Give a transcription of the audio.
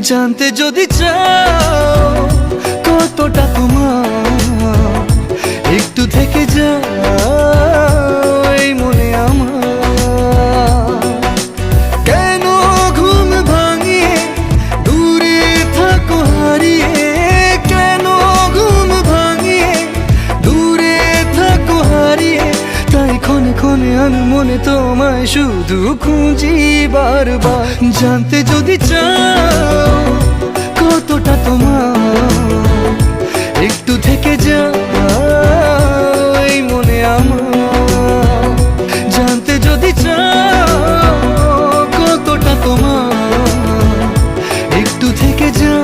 জানতে যদি চাও কতটা তোমার, একটু থেকে যাও এই মনে আমার। কেন ঘুম ভাঙিয়ে দূরে থাকো হারিয়ে? কেন ঘুম ভাঙিয়ে দূরে থাকো হারিয়ে? তাই ক্ষণে ক্ষণে আমি মনে তোমায় শুধু খুঁজি বারবার। জানতে যদি চাও একটু থেকে যা মনে আমার। জানতে যদি চাও কতটা তোমার একটু থেকে যা।